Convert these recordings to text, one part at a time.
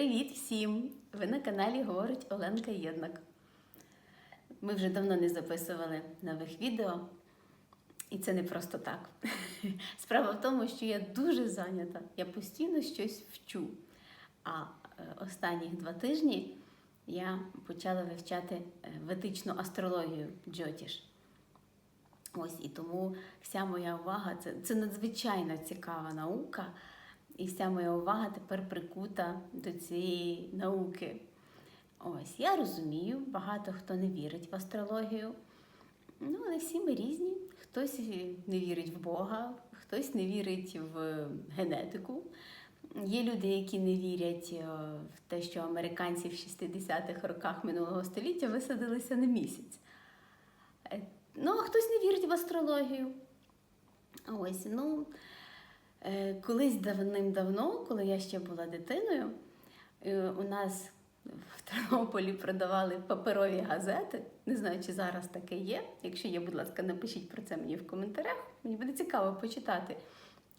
Привіт всім! Ви на каналі Говорить Оленка Єднак. Ми вже давно не записували нових відео, і це не просто так. Справа в тому, що я дуже зайнята, я постійно щось вчу. А е, останніх два тижні я почала вивчати е, ведичну астрологію Джотіш. Ось і тому вся моя увага це, це надзвичайно цікава наука, і вся моя увага тепер прикута до цієї науки. Ось я розумію, багато хто не вірить в астрологію. Ну, але всі ми різні. Хтось не вірить в Бога, хтось не вірить в генетику. Є люди, які не вірять е, в те, що американці в 60-х роках минулого століття висадилися на місяць. Е, Ну, а хтось не вірить в астрологію. Ось, ну, колись давним-давно, коли я ще була дитиною, е, у нас в Тернополі продавали паперові газети. Не знаю, чи зараз таке є. Якщо є, будь ласка, напишіть про це мені в коментарях. Мені буде цікаво почитати,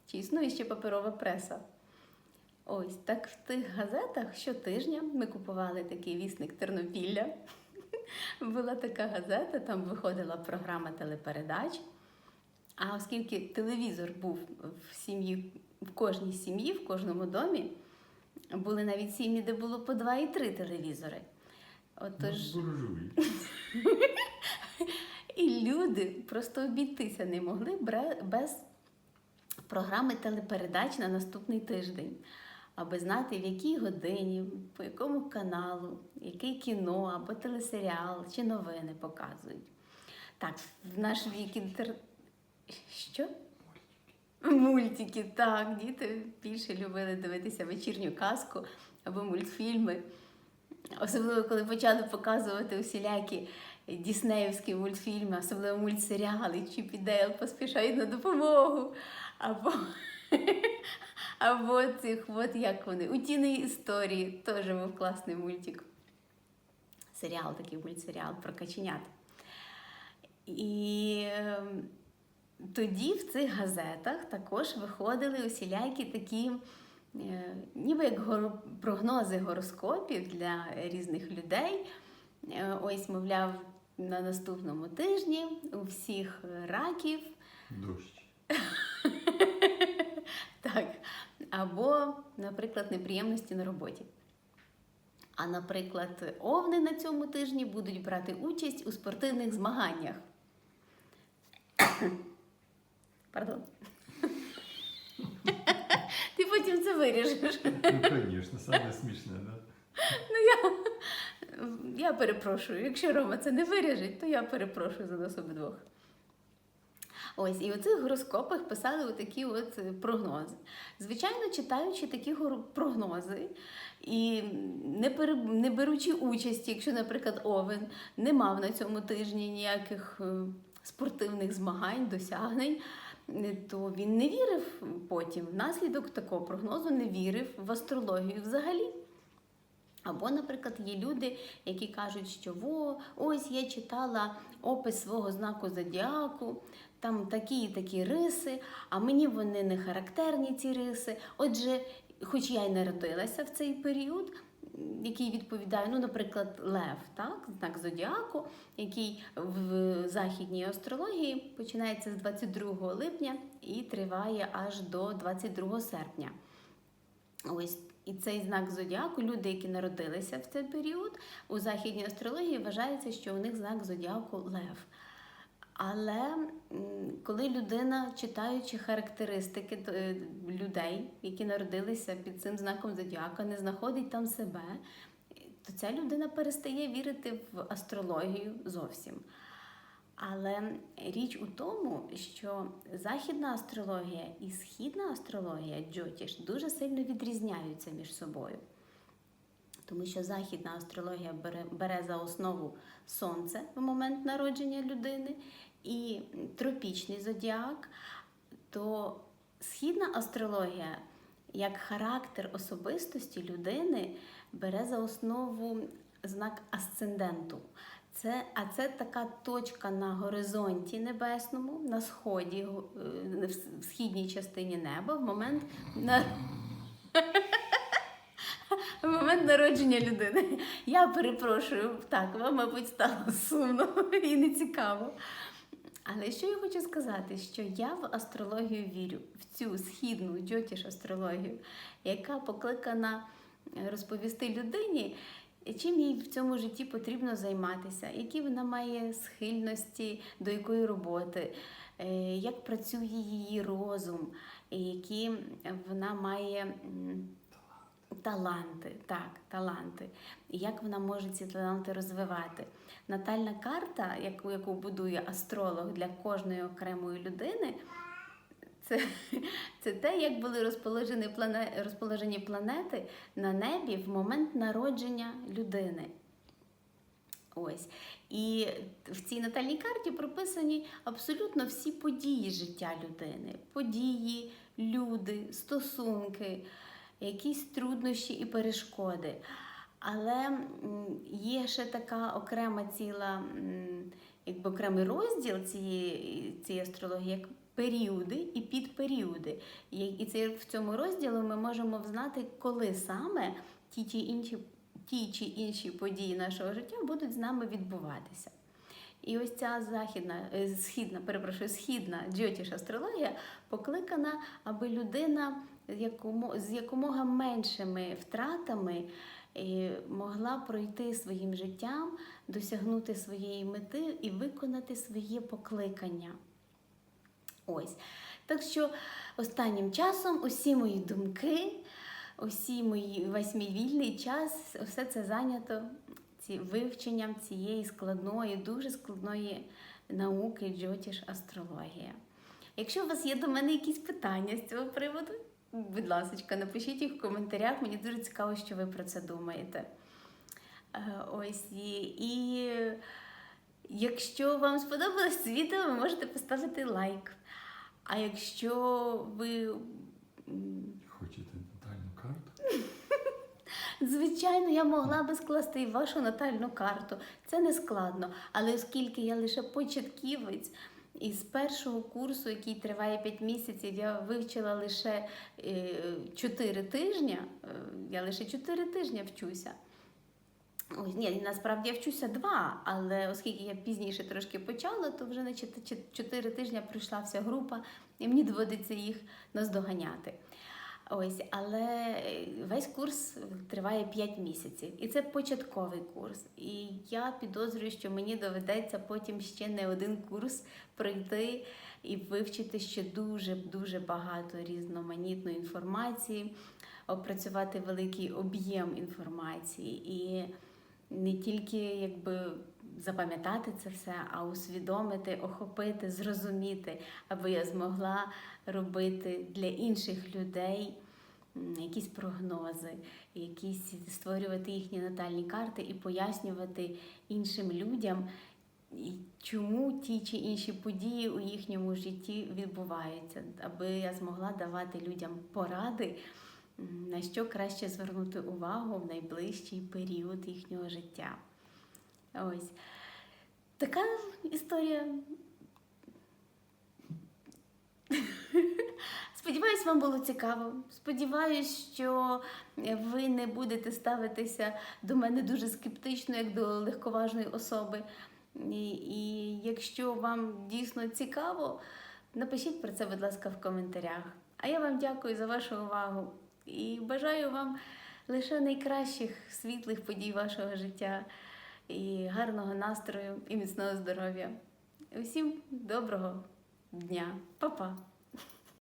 чи існує ще паперова преса. Ось так в тих газетах щотижня ми купували такий вісник Тернопілля. Була така газета, там виходила програма телепередач. А оскільки телевізор був в сім'ї, в кожній сім'ї, в кожному домі, були навіть сім'ї, де було по два і три телевізори. Отож, Ну, і люди просто обійтися не могли без програми телепередач на наступний тиждень, аби знати, в якій годині, по якому каналу, яке кіно або телесеріал чи новини показують. Так, в наш вік інтер... Що? Мультики, так, діти більше любили дивитися вечірню казку або мультфільми. Особливо, коли почали показувати усілякі діснеївські мультфільми, особливо мультсеріали, Чіп і Дейл поспішають на допомогу. Або, або цих, от як вони, утіні історії, теж був класний мультик. Серіал, такий мультсеріал про каченят. І ем, тоді в цих газетах також виходили усілякі такі, е, ніби як прогнози гороскопів для різних людей. Е, Ось, мовляв, на наступному тижні у всіх раків, Дощ. так, або, наприклад, неприємності на роботі. А, наприклад, овни на цьому тижні будуть брати участь у спортивних змаганнях. Пардон. Ти потім це виріжеш. Ну, конечно, саме смішне, да? Я перепрошую. Якщо Рома це не виріжить, то я перепрошую за нас обидвох. Ось, і у цих гороскопах писали отакі от е, прогнози. Звичайно, читаючи такі прогнози і не, пере... не беручи участі, якщо, наприклад, Овен не мав на цьому тижні ніяких е, спортивних змагань, досягнень, то він не вірив потім. Внаслідок такого прогнозу не вірив в астрологію взагалі. Або, наприклад, є люди, які кажуть, що Во, ось я читала опис свого знаку зодіаку, там такі і такі риси, а мені вони не характерні, ці риси. Отже, хоч я й народилася в цей період, який відповідає, ну, наприклад, Лев, так, знак зодіаку, який в західній астрології починається з 22 липня і триває аж до 22 серпня. Ось і цей знак зодіаку, люди, які народилися в цей період, у західній астрології вважається, що у них знак зодіаку лев. Але коли людина, читаючи характеристики е, людей, які народилися під цим знаком зодіака, не знаходить там себе, то ця людина перестає вірити в астрологію зовсім. Але річ у тому, що західна астрологія і східна астрологія Джотіш дуже сильно відрізняються між собою. Тому що західна астрологія бере, бере за основу сонце в момент народження людини і тропічний зодіак, то східна астрологія як характер особистості людини бере за основу знак асценденту. Це, а це така точка на горизонті небесному, на сході, е, в східній частині неба в момент на, момент народження людини. Я перепрошую, так, вам, мабуть, стало сумно і нецікаво. Але що я хочу сказати, що я в астрологію вірю, в цю східну джотіш астрологію, яка покликана розповісти людині, чим їй в цьому житті потрібно займатися, які вона має схильності до якої роботи, е, як працює її розум, які вона має. Таланти, так, таланти. І як вона може ці таланти розвивати? Натальна карта, яку, яку будує астролог для кожної окремої людини, це, це те, як були розположені, плане, розположені планети на небі в момент народження людини. Ось. І в цій натальній карті прописані абсолютно всі події життя людини: події, люди, стосунки, якісь труднощі і перешкоди. Але є ще така окрема ціла, якби окремий розділ цієї, цієї астрології, як періоди і підперіоди. І, це в цьому розділі ми можемо взнати, коли саме ті чи інші, ті чи інші події нашого життя будуть з нами відбуватися. І ось ця західна, е, східна, перепрошую, східна джотіш астрологія покликана, аби людина з якомога меншими втратами е, могла пройти своїм життям, досягнути своєї мети і виконати своє покликання. Ось. Так що останнім часом усі мої думки, усі мої, весь мій вільний час, все це зайнято ці, вивченням цієї складної, дуже складної науки джотіш астрологія. Якщо у вас є до мене якісь питання з цього приводу, будь ласка, напишіть їх в коментарях. Мені дуже цікаво, що ви про це думаєте. Е, Ось і, і якщо вам сподобалось це відео, ви можете поставити лайк. А якщо ви Хочете натальну карту? Звичайно, я могла би скласти і вашу натальну карту. Це не складно. Але оскільки я лише початківець, і з першого курсу, який триває 5 місяців, я вивчила лише 4 тижні. Е, Я лише 4 тижні вчуся. Ой, ні, насправді я вчуся два, але оскільки я пізніше трошки почала, то вже на 4 тижні прийшла вся група, і мені доводиться їх наздоганяти. Ось, але весь курс триває 5 місяців, і це початковий курс. І я підозрюю, що мені доведеться потім ще не один курс пройти і вивчити ще дуже дуже багато різноманітної інформації, опрацювати великий об'єм інформації і не тільки якби запам'ятати це все, а усвідомити, охопити, зрозуміти, аби я змогла робити для інших людей якісь прогнози, якісь створювати їхні натальні карти і пояснювати іншим людям, чому ті чи інші події у їхньому житті відбуваються, аби я змогла давати людям поради, на що краще звернути увагу в найближчий період їхнього життя. Ось така історія. Сподіваюсь, вам було цікаво. Сподіваюсь, що ви не будете ставитися до мене дуже скептично, як до легковажної особи. І, і якщо вам дійсно цікаво, напишіть про це, будь ласка, в коментарях. А я вам дякую за вашу увагу і бажаю вам лише найкращих світлих подій вашого життя, і гарного настрою, і міцного здоров'я. Усім доброго дня, Па-па!